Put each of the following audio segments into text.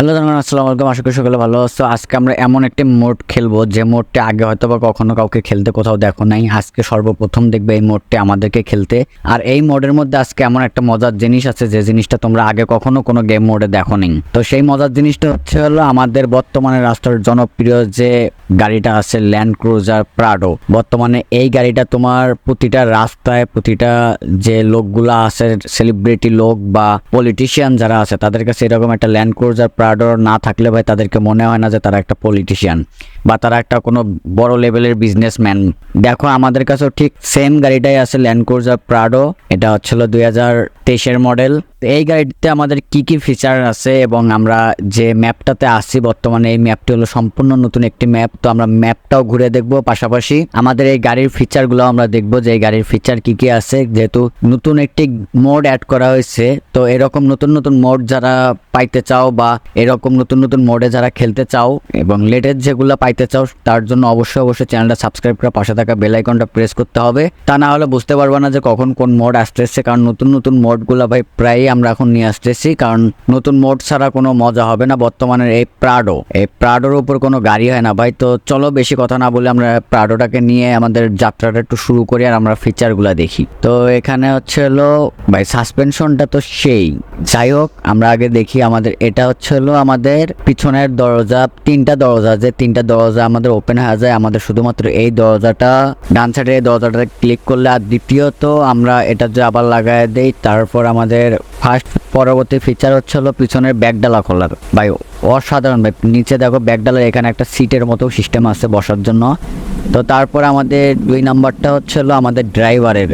Hello জানান আসসালামু আলাইকুম। আশা করি সকলে ভালো আছো। আজকে আমরা এমন একটি মোড খেলব, যে মোডটি আগে হয়তো বা কখনো কাউকে খেলতে কোথাও দেখো নাই। আজকে সর্বপ্রথম দেখবে এই মোডটি আমাদেরকে খেলতে। আর এই মোডের মধ্যে আজকে এমন একটা মজার জিনিস আছে, যে জিনিসটা তোমরা আগে কখনো কোনো গেম মোডে দেখো নি তো সেই মজার জিনিসটা হচ্ছে হলো আমাদের বর্তমানে রাস্তার জনপ্রিয় যে গাড়িটা আছে ল্যান্ড ক্রুজার প্রাডো বর্তমানে এই গাড়িটা তোমার প্রতিটা রাস্তায়, প্রতিটা যে লোকগুলা আছে সেলিব্রিটি লোক বা পলিটিশিয়ান যারা আছে, তাদের কাছে এরকম একটা ল্যান্ড ক্রুজার প্রাডো না থাকলে ভাই তাদেরকে মনে হয় না যে তারা একটা পলিটিশিয়ান বা তারা একটা কোনো বড় লেভেলের বিজনেসম্যান দেখো, আমাদের কাছেও ঠিক সেম গাড়িটাই আছে ল্যান্ড ক্রুজার প্রাডো এটা হচ্ছিল দুই হাজার তেইশের মডেল। তো এই গাড়িতে আমাদের কি কি ফিচার আছে এবং আমরা যে ম্যাপটাতে আসছি বর্তমানে এই ম্যাপটি হলো সম্পূর্ণ নতুন একটি ম্যাপ তো আমরা ম্যাপটাও ঘুরে দেখব পাশাপাশি আমাদের এই গাড়ির ফিচারগুলো আমরা দেখব যে এই গাড়ির ফিচার কি কি আছে। যেহেতু নতুন একটি মোড অ্যাড করা হয়েছে, তো এরকম নতুন নতুন মোড যারা পাইতে চাও বা এরকম নতুন নতুন মোডে যারা খেলতে চাও এবং লেটেস্ট যেগুলো পাইতে চাও, তার জন্য অবশ্যই অবশ্যই চ্যানেলটা সাবস্ক্রাইব করে পাশে থাকা বেল আইকনটা প্রেস করতে হবে। তা না হলে বুঝতে পারবে না যে কখন কোন মোড আসতে আসতেছে কারণ নতুন নতুন মোডগুলো ভাই প্রায়ই আমরা এখন নিয়ে আসতেছি, কারণ নতুন মোড ছাড়া কোনো মজা হবে না বর্তমানে এই প্রাডো এই প্রাডোর উপর কোনো গাড়ি হয় না ভাই, তো চলো বেশি কথা না বলে আমরা প্রাডোটাকে নিয়ে আমাদের যাত্রাটা একটু শুরু করি আর আমরা ফিচারগুলো দেখি। তো এখানে হচ্ছে হলো, ভাই সাসপেনশনটা তো সেই। যাই হোক, আমরা আগে দেখি আমাদের, এটা হচ্ছে হলো আমাদের পিছনের দরজা, তিনটা দরজা, যে তিনটা দরজা আমাদের ওপেন হয়ে যায়, আমাদের শুধুমাত্র এই দরজাটা, ডান সাইডে এই দরজাটা ক্লিক করলে, আর দ্বিতীয়ত আমরা এটা যে আবার লাগায় দেই তারপর আমাদের ফার্স্ট পরবর্তী ফিচার হচ্ছে হলো পিছনের ব্যাগডালা খোলার। ভাই, অসাধারণ। ভাই, নিচে দেখো ব্যাগডালার এখানে একটা সিটের মতো সিস্টেম আছে বসার জন্য। তো তারপর আমাদের দুই নাম্বারটা হচ্ছে হলো আমাদের ড্রাইভারের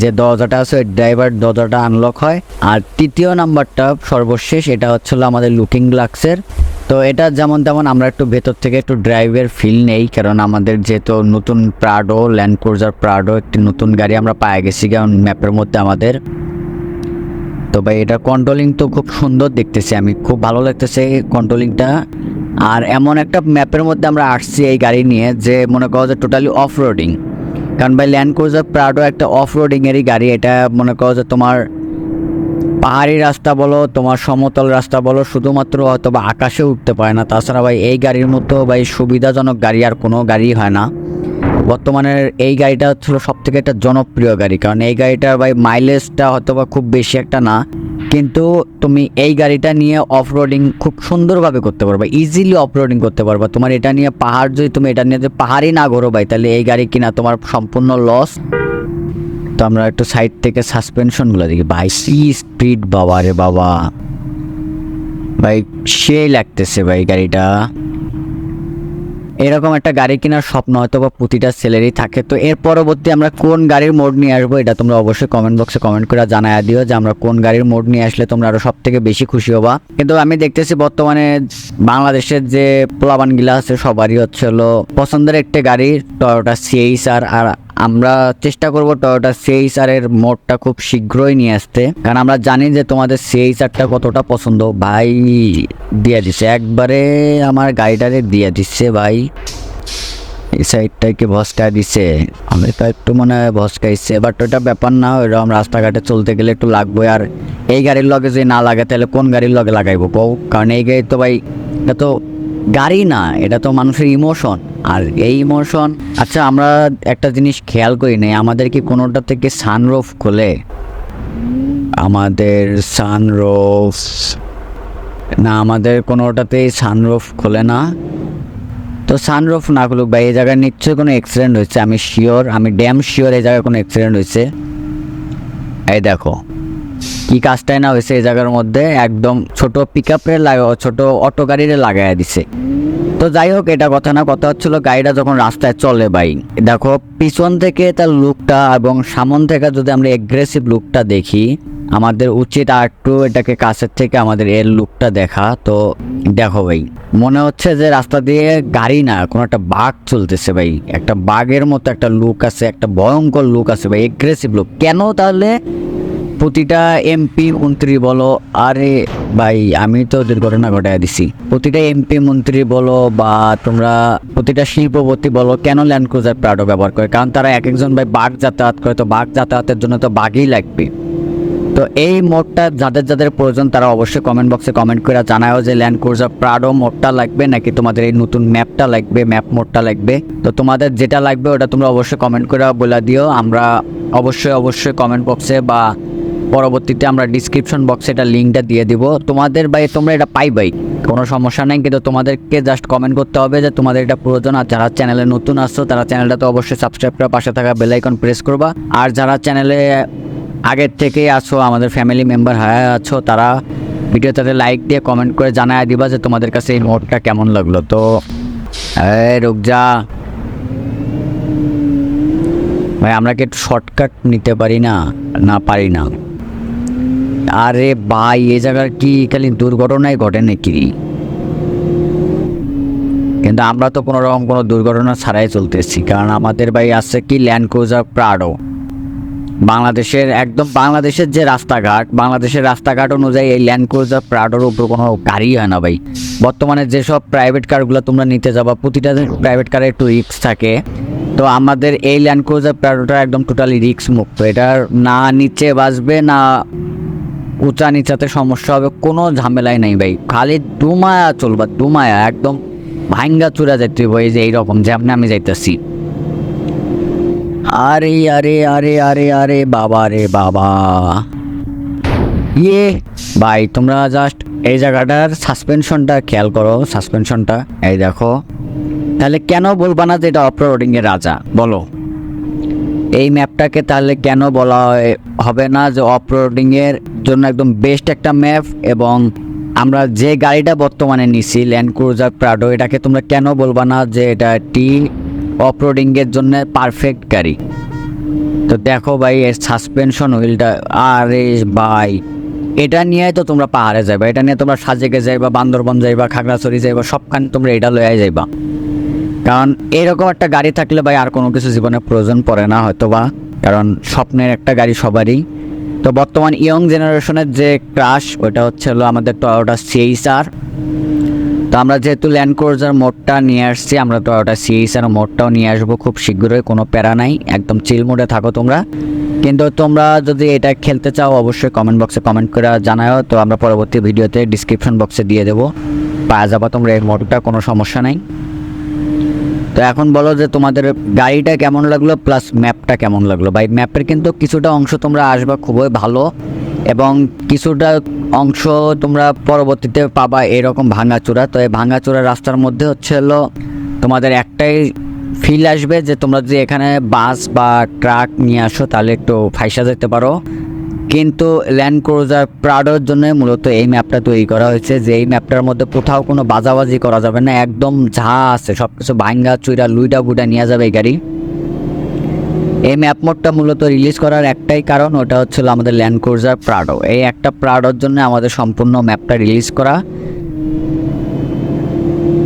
যে দরজাটা আছে, ওই ড্রাইভার দরজাটা আনলক হয়। আর তৃতীয় নাম্বারটা সর্বশেষ, এটা হচ্ছে হলো আমাদের লুকিং গ্লাক্সের তো এটা যেমন তেমন আমরা একটু ভেতর থেকে একটু ড্রাইভের ফিল নেই, কারণ আমাদের যেহেতু নতুন প্রাডো ল্যান্ড ক্রুজার প্রাডো একটি নতুন গাড়ি আমরা পায়ে গেছি, কারণ ম্যাপের মধ্যে আমাদের। তো ভাই, এটা কন্ট্রোলিং তো খুব সুন্দর দেখতেছি আমি। খুব ভালো লাগতেছে কন্ট্রোলিংটা আর এমন একটা ম্যাপের মধ্যে আমরা আসছি এই গাড়ি নিয়ে যে মনে করো যে টোটালি অফ রোডিং কারণ ভাই ল্যান্ড ক্রুজার প্রাডো একটা অফ রোডিংয়েরই গাড়ি। এটা মনে করো যে তোমার পাহাড়ি রাস্তা বলো, তোমার সমতল রাস্তা বলো, শুধুমাত্র হয়তো বা আকাশে উঠতে পারে না। তাছাড়া ভাই, এই গাড়ির মতো ভাই, সুবিধাজনক গাড়ি আর কোনো গাড়ি হয় না। বর্তমানে এই গাড়িটা হচ্ছিল সব থেকে একটা জনপ্রিয় গাড়ি। কারণ এই গাড়িটার ভাই মাইলেজটা হয়তো বা খুব বেশি একটা না। কিন্তু তুমি এই গাড়িটা নিয়ে অফ রোডিং খুব সুন্দরভাবে করতে পারবা ইজিলি অফ রোডিং করতে পারবা তোমার এটা নিয়ে পাহাড় যদি তুমি এটা নিয়ে পাহাড়ই না ঘোরো ভাই, তাহলে এই গাড়ি কিনা তোমার সম্পূর্ণ লস তো আমরা একটু সাইড থেকে সাসপেনশনগুলো দেখি। ভাই সি স্পিড বাবা রে বাবা। ভাই সে লাগতেছে ভাই গাড়িটা। এরকম একটা গাড়ি কেনার স্বপ্ন হয়তো বা প্রতিটা ছেলেরই থাকে। তো এর পরবর্তী আমরা কোন গাড়ির মোড নিয়ে আসব এটা তোমরা অবশ্যই কমেন্ট বক্সে কমেন্ট করে জানায় দিও যে আমরা কোন গাড়ির মোড নিয়ে আসলে তোমরা আরও সব থেকে বেশি খুশি হবা। কিন্তু আমি দেখতেছি বর্তমানে বাংলাদেশের যে প্লাবানগুলা আছে সবারই হচ্ছে হলো পছন্দের একটা গাড়ি টয়োটা সিএইচ আর আর আমরা চেষ্টা করব টয়োটা সিএইচআর এর মোডটা খুব শীঘ্রই নিয়ে আসতে। কারণ আমরা জানি যে তোমাদের সিএইচআরটা কতটা পছন্দ। ভাই, দিয়ে দিচ্ছে একবারে আমার গাড়িটারে দিয়ে দিচ্ছে ভাই। এই সাইডটাকে ভসকা দিছে। আমি তো একটু মনে হয় ভসকাইছে। বাট ওটা ব্যাপার না, ওইরকম রাস্তাঘাটে চলতে গেলে একটু লাগবে। আর এই গাড়ির লগে যদি না লাগে, তাহলে কোন গাড়ির লগে লাগাইবো কারণ এই গাড়ি তো ভাই, এটা তো গাড়ি না, এটা তো মানুষের ইমোশন আর এই ইমোশন আচ্ছা আমরা একটা জিনিস খেয়াল করি নাই, আমাদের কি কোনোটা থেকে সানরোফ খোলে? আমাদের সানরোফ না, আমাদের কোনোটাতেই সানরোফ খোলে না। তো সানরুফ না খুলুক ভাই, এই জায়গায় নিশ্চয়ই কোনো অ্যাক্সিডেন্ট হয়েছে, আমি শিওর আমি ড্যাম শিওর এই জায়গায় কোনো অ্যাক্সিডেন্ট হয়েছে। এই দেখো, কি কাজটাই না হয়েছে এই জায়গার মধ্যে, একদম ছোট পিক আপের ছোট অটো গাড়িরে লাগাই দিছে। তো যাই হোক, এটা কথা না, কথা হচ্ছিল গাড়িটা যখন রাস্তায় চলে ভাই। দেখো, পিছন থেকে তার লুকটা এবং সামন থেকে যদি আমরা এগ্রেসিভ লুকটা দেখি, আমাদের উচিত আর একটু এটাকে কাছের থেকে আমাদের এর লুকটা দেখা। তো দেখো ভাই, মনে হচ্ছে যে রাস্তা দিয়ে গাড়ি না, কোনো একটা বাঘ চলতেছে ভাই। একটা বাঘের মতো একটা লুক আছে, একটা ভয়ঙ্কর লুক আছে ভাই এগ্রেসিভ লুক। কেন তাহলে প্রতিটা এমপি মন্ত্রী বলো, আরে ভাই, আমি তো দুর্ঘটনা ঘটায় দিছি। প্রতিটা এমপি মন্ত্রী বলো বা তোমরা প্রতিটা শিল্পপতি বলো, কেন ল্যান্ড ক্রুজার প্রাডো ব্যবহার করে? কারণ তারা এক একজন ভাই বাঘ যাতায়াত করে, তো বাঘ যাতায়াতের জন্য তো বাঘই লাগবে। তো এই মোডটা যাদের যাদের প্রয়োজন, তারা অবশ্যই কমেন্ট বক্সে কমেন্ট করে জানাও যে ল্যান্ড ক্রুজার প্রাডো মোডটা লাগবে নাকি তোমাদের এই নতুন ম্যাপটা লাগবে ম্যাপ মোডটা লাগবে। তো তোমাদের যেটা লাগবে, ওটা তোমরা অবশ্যই কমেন্ট করে বলে দিও। আমরা অবশ্যই অবশ্যই কমেন্ট বক্সে বা পরবর্তীতে আমরা ডিসক্রিপশন বক্সে এটা লিঙ্কটা দিয়ে দিব। তোমাদের ভাই, তোমরা এটা পাইবাই, কোনো সমস্যা নেই, কিন্তু তোমাদেরকে জাস্ট কমেন্ট করতে হবে যে তোমাদের এটা প্রয়োজন। আর যারা চ্যানেলে নতুন আসছো, তারা চ্যানেলটা তো অবশ্যই সাবস্ক্রাইব করে পাশে থাকা বেল আইকন প্রেস করবা। আর যারা চ্যানেলে আগের থেকে আছো আমাদের ফ্যামিলি মেম্বার হয়ে আছো, তারা ভিডিওটাতে লাইক দিয়ে কমেন্ট করে জানায় দিবা যে তোমাদের কাছে এই নোটটা কেমন লাগল। তো রুকজা, ভাই, আমরা কি একটু শর্টকাট নিতে পারি না? না, পারি না। আরে ভাই, এ জায়গার কি খালি দুর্ঘটনাই ঘটে নাকি? কিন্তু আমরা তো কোনো রকম কোনো দুর্ঘটনা ছাড়াই চলতেছি। কারণ আমাদের ভাই আছে কি ল্যান্ড ক্রুজার প্রাডো বাংলাদেশের একদম বাংলাদেশের যে রাস্তাঘাট, বাংলাদেশের রাস্তাঘাট অনুযায়ী এই ল্যান্ড ক্রুজার প্রাডোর উপর কোনো গাড়ি হয় না ভাই। বর্তমানে যেসব প্রাইভেট কারগুলো তোমরা নিতে যাবা, প্রতিটা প্রাইভেট কারে একটু রিক্স থাকে। তো আমাদের এই ল্যান্ড ক্রুজার প্রাডোটা একদম টোটালি রিক্স মুক্ত। এটার না নিচে বাসবে না উঁচা নিচাতে সমস্যা হবে, কোনো ঝামেলাই নেই ভাই। খালি ডুমায়া চলবা ডুমায়া একদম ভাঙ্গা চূড়া যাইতে ভাই যে এইরকম যেমনি আমি যাইতেছি। আরে আরে আরে আরে আরে, বাবা রে, বাবা। ইয়ে ভাই, তোমরা জাস্ট এই জায়গাটার সাসপেনশনটা খেয়াল করো, সাসপেনশনটা, এই দেখো। তাহলে কেন বলবা না যে এটা এর রাজা? বলো। এই ম্যাপটাকে তাহলে কেন বলা হবে না যে অফরোডিং এর জন্য একদম বেস্ট একটা ম্যাপ এবং আমরা যে গাড়িটা বর্তমানে নিছি ল্যান্ড ক্রুজার প্রাডো এটাকে তোমরা কেন বলবা না যে এটা টি অফরোডিং এর জন্য পারফেক্ট গাড়ি? তো দেখো ভাই, এর সাসপেনশন হুইলটা আরে ভাই, এটা নিয়ে তো তোমরা পাহাড়ে যাইবা, এটা নিয়ে তোমরা সাজেকে যাইবা, বান্দরবন যাইবা, খাগড়াছড়ি যাইবা, সবখানে তোমরা এটা লয়ে যাইবা। কারণ এরকম একটা গাড়ি থাকলে ভাই আর কোনো কিছু জীবনে প্রয়োজন পড়ে না হয়তো বা কারণ স্বপ্নের একটা গাড়ি সবারই। তো বর্তমান ইয়ং জেনারেশনের যে ক্রাশ ওটা হচ্ছে হলো আমাদের টয়োটা সিএইচআর তো আমরা যেহেতু ল্যান্ড ক্রুজার মোডটা নিয়ে আসছি, আমরা টয়োটা সিএইচআর মোডটাও নিয়ে আসব খুব শীঘ্রই, কোনো প্যারা নাই, একদম চিল মোডে থাকো তোমরা। কিন্তু তোমরা যদি এটা খেলতে চাও, অবশ্যই কমেন্ট বক্সে কমেন্ট করে জানাও তো আমরা পরবর্তী ভিডিওতে ডিসক্রিপশন বক্সে দিয়ে দেবো। পাওয়া যাব তোমরা এই মোডটা কোনো সমস্যা নাই। তো এখন বলো যে তোমাদের গাড়িটা কেমন লাগল প্লাস ম্যাপটা কেমন লাগল? ভাই ম্যাপের কিন্তু কিছুটা অংশ তোমরা আসবা, খুবই ভালো। এবং কিছুটা অংশ তোমরা পরবর্তীতে পাবা এরকম ভাঙাচোরা। তো এই ভাঙাচোরা রাস্তার মধ্যে হচ্ছে হলো তোমাদের একটাই ফিল আসবে যে তোমরা যদি এখানে বাস বা ট্রাক নিয়ে আসো, তাহলে একটু ফাইসা যেতে পারো। কিন্তু ল্যান্ড ক্রুজার প্রাডোর জন্য মূলত এই ম্যাপটা তৈরি করা হয়েছে, যে এই ম্যাপটার মধ্যে কোথাও কোনো বাজাবাজি করা যাবে না, একদম ঝা আছে সব কিছু ভাঙ্গা, চুইরা, লুইটা, বুইটা নিয়ে যাবে এই গাড়ি। এই ম্যাপ মোডটা মূলত রিলিজ করার একটাই কারণ, ওটা হচ্ছিল আমাদের ল্যান্ড ক্রুজার প্রাডো এই একটা প্রাডোর জন্য আমাদের সম্পূর্ণ ম্যাপটা রিলিজ করা।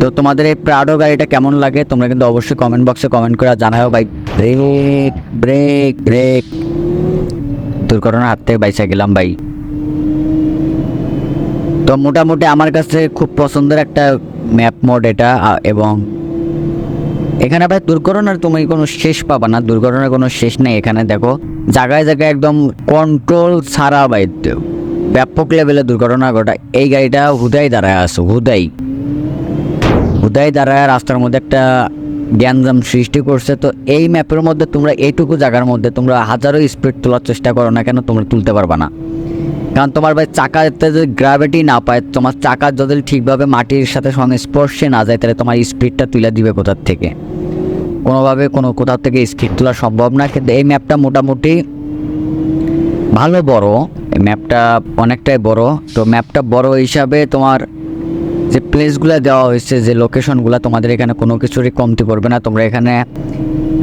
তো তোমাদের এই প্রাডো গাড়িটা কেমন লাগে, তোমরা কিন্তু অবশ্যই কমেন্ট বক্সে কমেন্ট করে জানাও ভাই। ব্রেক ব্রেক ব্রেক দুর্ঘটনার হাত থেকে বাইসা গেলাম ভাই। তো মোটামুটি আমার কাছে খুব পছন্দের একটা ম্যাপ মোড এটা এবং এখানে ভাই দুর্ঘটনার তুমি কোনো শেষ পাবা না, দুর্ঘটনার কোনো শেষ নেই এখানে, দেখো। জায়গায় জায়গায় একদম কন্ট্রোল ছাড়া ভাই ব্যাপক লেভেলে দুর্ঘটনা ঘটা এই গাড়িটা হুদাই দাঁড়ায় আসো হুদাই। হুদাই দাঁড়ায় রাস্তার মধ্যে একটা গ্যাঞ্জাম সৃষ্টি করছে, তো এই ম্যাপের মধ্যে তোমরা এইটুকু জায়গার মধ্যে তোমরা হাজারো স্পিড তোলার চেষ্টা করো না কেন, তোমরা তুলতে পারবা না। কারণ তোমার ভাই চাকাতে যদি গ্র্যাভিটি না পায়, তোমার চাকা যদি ঠিকভাবে মাটির সাথে সংস্পর্শে না যায়, তাহলে তোমার স্পিডটা তুলে দিবে কোথার থেকে? কোনোভাবে কোনো কোথাও থেকে স্পিড তোলা সম্ভব না। কিন্তু এই ম্যাপটা মোটামুটি ভালো বড় ম্যাপটা অনেকটাই বড়। তো ম্যাপটা বড় হিসাবে তোমার যে প্লেসগুলো দেওয়া হয়েছে, যে লোকেশনগুলো তোমাদের এখানে কোনো কিছুরই কমতি পড়বে না। তোমরা এখানে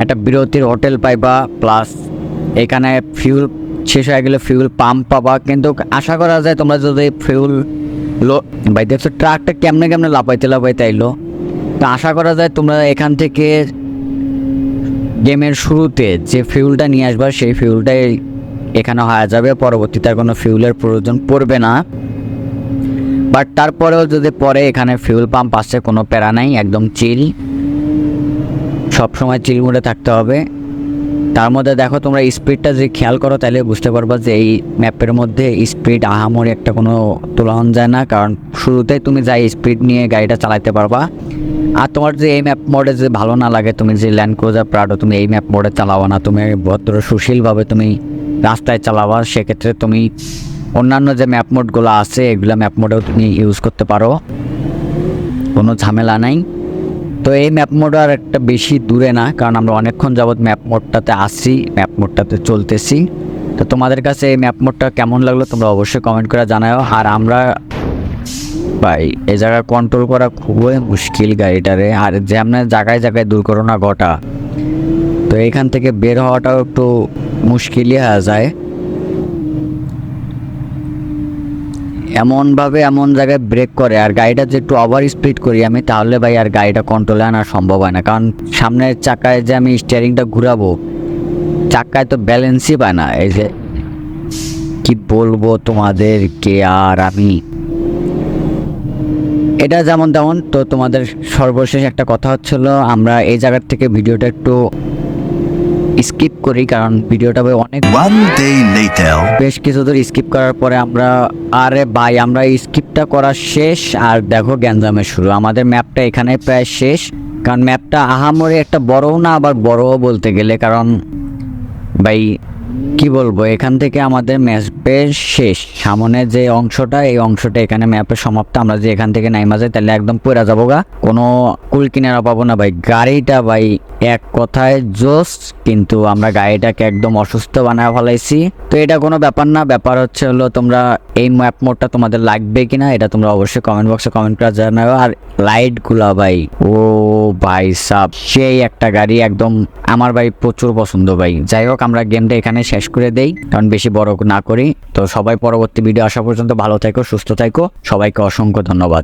একটা বিরতির হোটেল পাইবা প্লাস এখানে ফিউল শেষ হয়ে গেলে ফিউল পাম্প পাবা। কিন্তু আশা করা যায় তোমরা যদি ফিউল লো, ভাই দেখছ ট্রাকটা কেমনে কেমনে লাপাইতে লাপাইতে আইলো। তো আশা করা যায় তোমরা এখান থেকে গেমের শুরুতে যে ফিউলটা নিয়ে আসবা, সেই ফিউলটাই এখানে হয়ে যাবে। পরবর্তীতে আর কোনো ফিউলের প্রয়োজন পড়বে না। বাট তারপরেও যদি পরে এখানে ফিউল পাম্প আসছে কোনো প্যারা নাই, একদম চিল সব সময় চিল মুডে থাকতে হবে। তার মধ্যে দেখো, তোমরা স্পিডটা যদি খেয়াল করো, তাহলে বুঝতে পারবা যে এই ম্যাপের মধ্যে স্পিড আহামরি একটা কোনো তুলন যায় না। কারণ শুরুতেই তুমি যাই স্পিড নিয়ে গাড়িটা চালাতে পারবা। আর তোমার যে এই ম্যাপ মোডে যে ভালো না লাগে, তুমি যে ল্যান্ড ক্রুজার প্রাডো তুমি এই ম্যাপ মোডে চালাবা না। তুমি ভদ্র, সুশীলভাবে তুমি রাস্তায় চালাবা, সেক্ষেত্রে তুমি অন্যান্য যে ম্যাপ মোডগুলো আছে, এগুলো ম্যাপ মোডেও তুমি ইউজ করতে পারো। কোনো ঝামেলা নাই। তো এই ম্যাপ মোড আর একটা বেশি দূরে না, কারণ আমরা অনেকক্ষণ যাবৎ ম্যাপ মোডটাতে আসছি ম্যাপ মোডটাতে চলতেছি। তো তোমাদের কাছে এই ম্যাপ মোডটা কেমন লাগল তোমরা অবশ্যই কমেন্ট করে জানাও আর আমরা ভাই, এ জায়গায় কন্ট্রোল করা খুবই মুশকিল গাড়িটারে। আর যে আপনার জায়গায় জায়গায় দুর্ঘটনা ঘটা, তো এখান থেকে বের হওয়াটাও একটু মুশকিলই হয়ে যায়। এমনভাবে এমন জায়গায় ব্রেক করে আর গাড়িটা যে একটু ওভার স্পিড করি আমি, তাহলে ভাই আর গাড়িটা কন্ট্রোলে আনা সম্ভব হয় না। কারণ সামনের চাকায় যে আমি স্টিয়ারিংটা ঘুরাবো, চাকায় তো ব্যালেন্সই পায় না। এই যে, কি বলব তোমাদেরকে আর আমি? এটা যেমন তেমন, তো তোমাদের সর্বশেষ একটা কথা হচ্ছিল, আমরা এই জায়গার থেকে ভিডিওটা একটু স্কিপ করি কারণ ভিডিওটা অনেক. বেশ কিছু দূর স্কিপ করার পরে আমরা আরে ভাই আমরা স্কিপটা করা শেষ আর দেখো গ্যাঞ্জামের শুরু আমাদের ম্যাপটা এখানে প্রায় শেষ কারণ ম্যাপটা আহামরে একটা বড়ও না আবার বড়ও বলতে গেলে কারণ ভাই কি বলব, এখান থেকে আমাদের ম্যাপের শেষ। সামনে যে অংশটা, এই অংশটা এখানে ম্যাপে সমাপ্ত। আমরা যে এখান থেকে নাইমা যাই, তাহলে একদম পড়ে যাব গা। কোনো কুল কিনারা পাবো না ভাই। গাড়িটা ভাই এক কথায় জোস কিন্তু আমরা গাড়িটাকে একদম অসুস্থ বানায় ফেলাইছি। তো এটা কোনো ব্যাপার না। ব্যাপার হচ্ছে হলো তোমরা এই ম্যাপ মোডটা তোমাদের লাগবে কিনা, এটা তোমরা অবশ্যই কমেন্ট বক্সে কমেন্ট করে জানাও। আর লাইটগুলা ভাই, ও ভাই সাব, সেই একটা গাড়ি একদম আমার ভাই প্রচুর পছন্দ ভাই। যাই হোক, আমরা গেমটা এখানে শেষ করে দেই, কারণ বেশি বড় না করি। তো সবাই পরবর্তী ভিডিও আসা পর্যন্ত ভালো থেকো, সুস্থ থেকো। সবাইকে অসংখ্য ধন্যবাদ।